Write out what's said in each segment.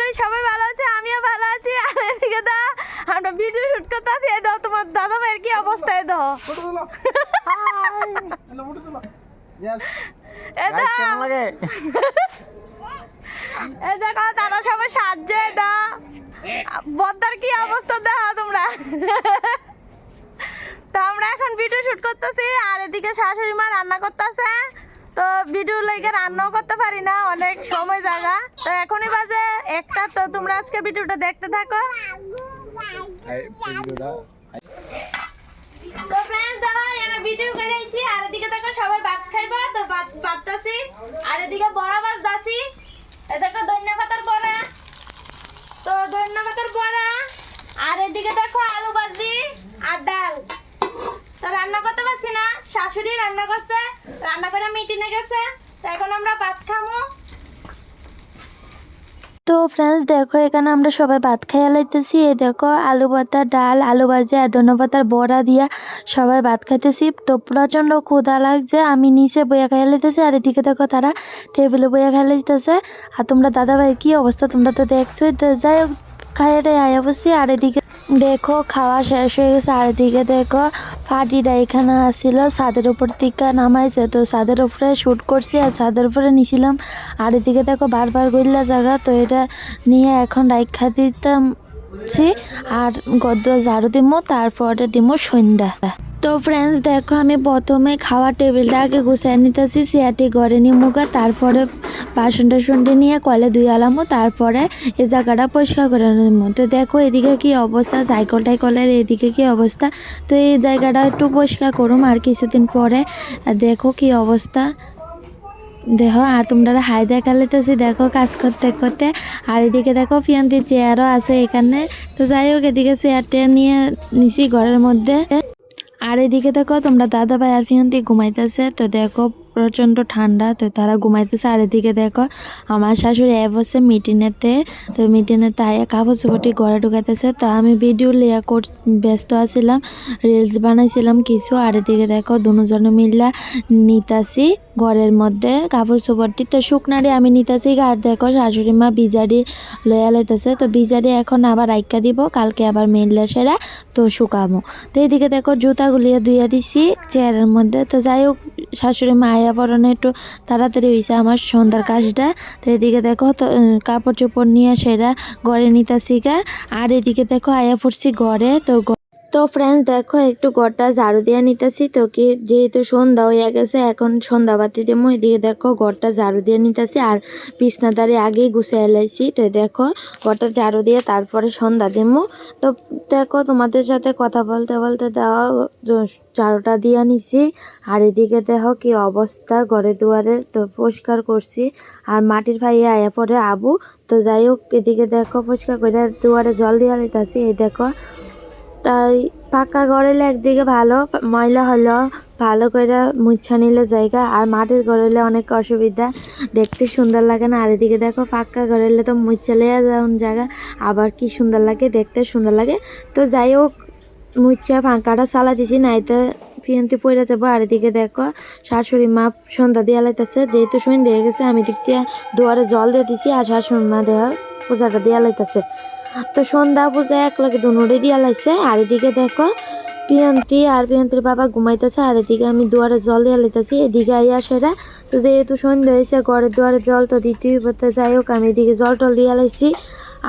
করি সবাই ভালো আছে আমিও ভালো আছি। আর এদিকে দা আমরা ভিডিও শুট করতে আছি এই দাও তোমার দাদা ভাইয়ের কি অবস্থা দাও। দেখো দাদা সবাই সাহায্যে দা বদ্দার কি অবস্থা দেখা তোমরা। তো আমরা এখন ভিডিও শুট করতেছি আর এদিকে শাশুড়ি মা রান্না করতেছে। তো ভিডিও লাইকে রান্নাও করতে পারি না অনেক সময় জায়গা তো এখনই বাজে একটা তো তোমরা আজকে ভিডিওটা দেখতে থাকো। তো ফ্রেন্ডস ভিডিও আর এদিকে দেখো সবাই ভাত খাইবা তো ভাত আর এদিকে বড়া দেখো বড়া। তো বড়া। আর এদিকে দেখো আলু ভাজি আর ডাল। তো রান্না করতে পারছি না শাশুড়ি রান্না করছে। রান্না করে মিটিনে গেছে। তো এখন আমরা ভাত খামো তো ফ্রেন্ডস দেখো, এখানে আমরা সবাই ভাত খাইয়া লাইতেছি। এই দেখো, আলু পাতা ডাল, আলু ভাজা ধনে পাতার বড়া দিয়া সবাই ভাত খাইতেছি। তো প্রচণ্ড ক্ষুধা লাগছে, আমি নিচে বইয়া খাইয়া লাইতেছি আর এদিকে দেখো তারা টেবিলে বইয়া খাইয়া লাইতেছে। আর তোমরা দাদা ভাই কি অবস্থা? তোমরা তো দেখছোই। তো যাই হোক খাইয়াটা আয়া বসছি আর এদিকে দেখো, খাওয়া শেষ হয়ে গেছে। আর এদিকে দেখো ফাটিটা এখানে আসছিল ছাদের উপর টিকা নামাইছে। তো ছাদের উপরে শ্যুট করছি আর ছাদের উপরে নিছিলাম। আর এদিকে দেখো, বারবার গইলা জায়গা। তো এটা নিয়ে এখন রাইখা দিতাম আর গদ্য ঝাড়ু দিমো, তারপরে দিমো সন্ধ্যা। তো ফ্রেন্ডস দেখো আমি প্রথমে খাওয়ার টেবিলটা আগে গুছিয়ে নিতেছি চেয়ারটি ঘরে নিমুগা তারপরে বাসন টাসনটি নিয়ে কলে ধুয়ে আলামো, তারপরে এ জায়গাটা পরিষ্কার করে নেব তো দেখো এদিকে কি অবস্থা সাইকেল টাইকলের এদিকে কি অবস্থা? তো এই জায়গাটা একটু পরিষ্কার করুম, আর কিছুদিন পরে দেখো কি অবস্থা। দেখো, আর তোমরা হাই দেখা লেতেছি দেখো কাজ করতে করতে। আর এদিকে দেখো পিয়ান্তির চেয়ারও আছে এখানে। তো যাই হোক, এদিকে চেয়ারটা নিয়ে নিছি ঘরের মধ্যে। এদিকে দেখো, তোমরা দাদা ভাই আর ফিয়ন্তি ঘুমাইতেছে। তো দেখো, প্রচণ্ড ঠান্ডা, তো তারা ঘুমাইতেছে আর এদিকে দেখো। আমার শাশুড়ি অ্যাপ হচ্ছে মিটিনেতে, তো মিটিনেতে আয়া কাপড় চুপটি ঘরে ঢুকাইতেছে। তো আমি ভিডিও লেয়া কর ব্যস্ত আছিলাম, রিলস বানাইছিলাম কিছু। আর এদিকে দেখো, দুজনে মিল্লা নিতাছি ঘরের মধ্যে কাপড় চোপড়টি। তো শুকনারি আমি নিতাছি, আর দেখো শাশুড়ি মা বিজারি লয়া লাইতেছে। তো বিজারি এখন আবার রাইকা দিব, কালকে আবার মেললে সেরা তো শুকামো। তো এদিকে দেখো জুতাগুলিয়ে ধুইয়া দিছি চেয়ারের মধ্যে। তো যাই হোক, শাশুড়ি মা আয়া পরনে একটু তাড়াতাড়ি হয়েছে আমার সন্ধ্যার কাজটা। তো এদিকে দেখো তো কাপড় চোপড় নিয়ে সেরা ঘরে নিতাছি গা। আর এদিকে দেখো আয়া পড়ছি ঘরে, তো তো ফ্রেন্ডস দেখো, একটু ঘরটা ঝাড়ু দিয়ে নিতেছি। তো কি, যেহেতু সন্ধ্যা হয়ে গেছে, এখন সন্ধ্যা বাতি দেবো এদিকে দেখো ঘরটা ঝাড়ু দিয়ে নিতেছি আর বিছনাদারি আগেই গুছিয়ে এলাইছি। তো দেখো ঘরটা ঝাড়ু দিয়ে তারপরে সন্ধ্যা দেবো তো দেখো, তোমাদের সাথে কথা বলতে বলতে দেওয়া ঝাড়ুটা দিয়ে নিছি। আর এদিকে দেখো কি অবস্থা, ঘরে দুয়ারে তো পরিষ্কার করছি। আর মাটির ফাইয়ে আয়া পরে আবু। তো যাই হোক, এদিকে দেখো, পরিষ্কার করে দুয়ারে জল দিয়ে লিতাছি এই দেখো তাই পাকা হলে একদিকে ভালো, ময়লা হলো ভালো করে মুছা নিলে জায়গা, আর মাটির হলে অনেক অসুবিধা। দেখতে সুন্দর লাগে না আর এদিকে দেখো পাক্কা হলে তো মুছা লেয়া যেমন জায়গা, আবার কি সুন্দর লাগে, দেখতে সুন্দর লাগে। তো যাই হোক মুচ্ছা ফাঁকাটা চালা দিছি নাই তো ফিয়ন্তি পড়ে যাব আর এদিকে দেখো শাশুড়ি মা সন্ধ্যা দিয়া লাইতেছে, যেহেতু সন্ধ্যা হয়ে গেছে, আমি দিয়ে দুয়ারে জল দিয়ে দিছি, আর শাশুড়ি মা দেওয়ার পূজাটা দিয়া লাইতেছে। তো সন্ধ্যা পূজা এক লগে দুনুরে দিয়া লাইছে। আর এদিকে দেখো, পিয়ন্তি আর পিয়ন্তির বাবা ঘুমাইতেছে, আর এদিকে আমি দুয়ারে জল দিয়ে লাইতেছি। এদিকে আইয়া সেরা, তো যেহেতু সন্ধ্যা হয়েছে ঘরের দুয়ারে জল তো হইব, তো যাই হোক, আমি এদিকে জল টল দিয়া লাইছি।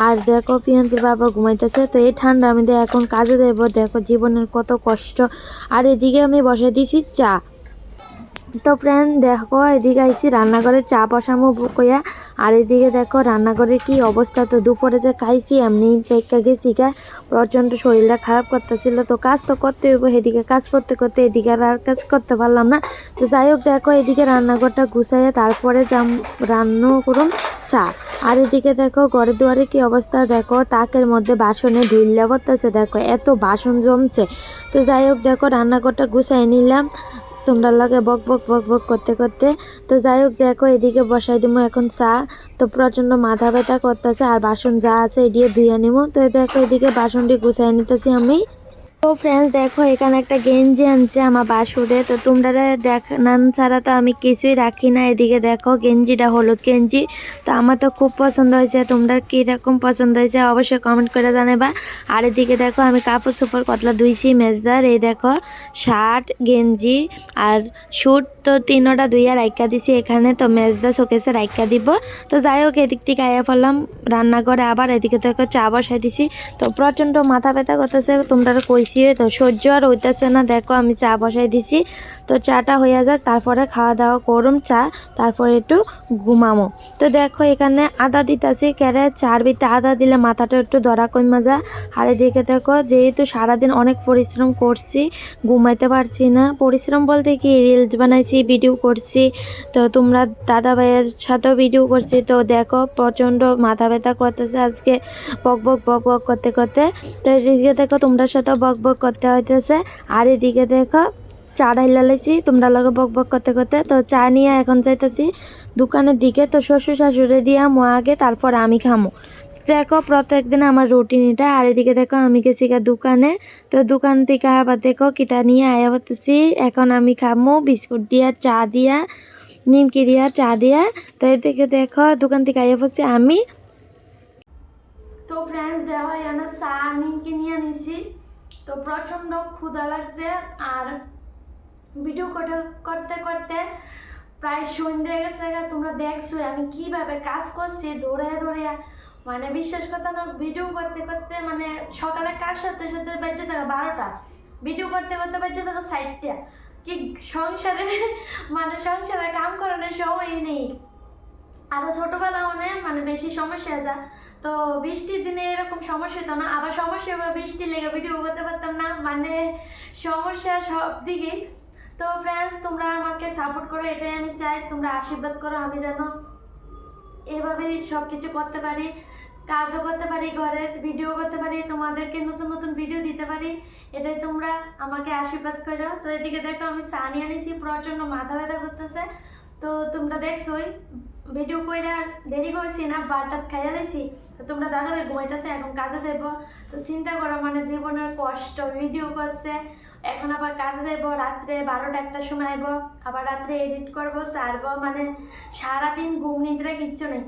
আর দেখো, পিয়ন্তির বাবা ঘুমাইতেছে, তো এই ঠান্ডা আমি এখন কাজে যাইব দেখো, জীবনের কত কষ্ট। আর এদিকে আমি বসে দিছি চা। তো ফ্রেন্ড দেখো, এদিকে আইছি, রান্নাঘরে চা বসামো কইয়া। আর এদিকে দেখো, রান্নাঘরে কি অবস্থা? তো দুপুরে যে খাইছি, এমনি টেক্কা গেছি গা প্রচণ্ড শরীরটা খারাপ করতেছিল। তো কাজ তো করতে হইব, এদিকে কাজ করতে করতে এদিকে আর কাজ করতে পারলাম না। তো যাই হোক, দেখো, এদিকে রান্নাঘরটা গুছাইয়া তারপরে যাম, রান্না করুম চা। আর এদিকে দেখো, ঘরে দুয়ারে কি অবস্থা? দেখো, তাকের মধ্যে বাসনে ঢুইলা পড়তেছে। দেখো, এত বাসন জমছে। তো যাই হোক, দেখো, রান্নাঘরটা গুছাই নিলাম। তোমরা লাগে বক বক বক বক করতে করতে, তো যাই হোক দেখো এদিকে বসাই দিব এখন চা। তো প্রচণ্ড মাথা ব্যথা করতেছে আর বাসন যা আছে এদিকে ধুয়ে নিব তো দেখো এদিকে বাসনটি গুছাই নিতেছি আমি। তো ফ্রেন্ডস দেখো, এখানে একটা গেঞ্জি আনছে আমার বাসুরে। তো তোমরা দেখান ছাড়া তো আমি কিছুই রাখি না। এদিকে দেখো, গেঞ্জিটা হলো গেঞ্জি। তো আমার তো খুব পছন্দ হয়েছে। তোমরা কীরকম পছন্দ হয়েছে অবশ্যই কমেন্ট করে জানাবা। আর এদিকে দেখো, আমি কাপড় চোপড় কতলা ধুইছি মেজদার। এই দেখো শার্ট গেঞ্জি আর স্যুট তো তিনোটা দুইয়া রাইকা দিছি। এখানে তো মেজদা শোকেসে রাইকা দিব। তো যাই হোক, এদিক থেকে আয়া ফেললাম রান্না করে আবার এদিকে দেখো, চা বসাই দিছি। তো প্রচণ্ড মাথা ব্যথা করতেছে। তোমরা কইছি তো সহ্য আর হইতেছে না। দেখো আমি চা বসাই দিছি। তো চাটা হয়ে যাক, তারপরে খাওয়া দাওয়া করুম, চা, তারপরে একটু ঘুমামো। তো দেখো এখানে আদা দিতেছি ক্যারে চার বিতে আদা দিলে মাথাটা একটু ধরা কমা যায়। আর এদিকে দেখো, যেহেতু সারাদিন অনেক পরিশ্রম করছি, ঘুমাইতে পারছি না। পরিশ্রম বলতে কি রিলস বানাইছি ভিডিও করছি। তো তোমরা দাদা ভাইয়ের সাথেও ভিডিও করছি। তো দেখো, প্রচণ্ড মাথা ব্যথা করতেছে আজকে। বক বক বক বক করতে করতে। তো এদিকে দেখো তোমরা সাথেও বক বক করতে হইতেছে। আর এদিকে দেখো চা ঢাইলা লাইছি তোমরা লগে বক বক করতে করতে। তো চা নিয়ে এখন যাইতেছি। দোকানের দিকে তো শ্বশুর শাশুড়ি দিয়া মো আগে, তারপর আমি খামো। দেখো প্রত্যেক দিন আমার রুটিন এটা। আর এদিকে দেখো আমি গেছি দোকানে। তো দোকান থেকে আবার দেখো কিটা নিয়ে আয়া বলতেছি এখন আমি খামো বিস্কুট দিয়া, চা দিয়া, নিমকি দিয়া, চা দিয়া। তো এদিকে দেখো দোকান থেকে আয়া বলছি আমি। তো ফ্রেন্ডস দেখো এখানে চা, নিমকি নিয়ে নিছি তো প্রচণ্ড ক্ষুধা লাগছে। আর ভিডিও করতে করতে প্রায় সন্ধ্যে গেছে। তোমরা দেখছ আমি কীভাবে কাজ করছি দৌড়ে দৌড়ে মানে বিশ্বাস করতে না ভিডিও করতে করতে মানে সকালে কাজ সাথে সাথে বেঁচে থাকা বারোটা। ভিডিও করতে করতে বেঁচে থাকা সাইডটা কি সংসারে মানে সংসারে কাম করানোর সময় নেই। আরও ছোটোবেলা মানে মানে বেশি সমস্যা যা তো বৃষ্টির দিনে এরকম সমস্যা হতো না, আবার সমস্যা বৃষ্টি লেগে ভিডিও করতে পারতাম না মানে সমস্যা সব দিকেই তো ফ্রেন্ডস তোমরা আমাকে সাপোর্ট করো, এটাই আমি চাই। তোমরা আশীর্বাদ করো, আমি যেন এভাবেই সব কিছু করতে পারি, কাজও করতে পারি, ঘরের ভিডিও করতে পারি, তোমাদেরকে নতুন নতুন ভিডিও দিতে পারি, এটাই তোমরা আমাকে আশীর্বাদ করো। তো এদিকে দেখো, আমি সানি আনিছি প্রচণ্ড মাথা ব্যথা করতেছে। তো তোমরা দেখছোই ভিডিও কইরা দেরি করছি না বারটাত খাইয়া লাইছি তো তোমরা দাদা ভাই ঘুমাইতেছে, এখন কাজে যাইব। তো চিন্তা করো মানে জীবনের কষ্ট ভিডিও করছে। এখন আবার কাজে যাইব, রাত্রে বারোটা একটার সময় আইব, আবার রাত্রে এডিট করব, সারবো মানে সারাদিন ঘুম নিদ্রা কিচ্ছু নেই।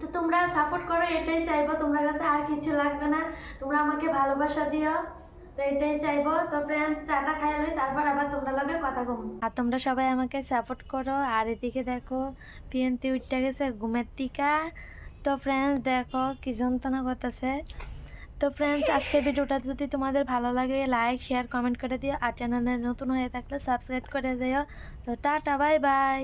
তো তোমরা সাপোর্ট করো, এটাই চাইব, তোমরা কাছে আর কিছু লাগবে না। তোমরা আমাকে ভালোবাসা দিও, তো এটাই চাইব। তো ফ্রেন্ডস চাটা খাইলে তারপর আবার তোমরা লগে কথা কম। আর তোমরা সবাই আমাকে সাপোর্ট করো, আর এদিকে দেখো পিএনতি উঠতে গেছে ঘুমের টিকা। তো ফ্রেন্ডস দেখো কি যন্ত্রণা করতেছে। তো ফ্রেন্ডস আজকের ভিডিওটা যদি তোমাদের ভালো লাগে লাইক শেয়ার কমেন্ট করে দিও। আর চ্যানেলে নতুন হয়ে থাকলে সাবস্ক্রাইব করে দিও। তো টাটা বাই বাই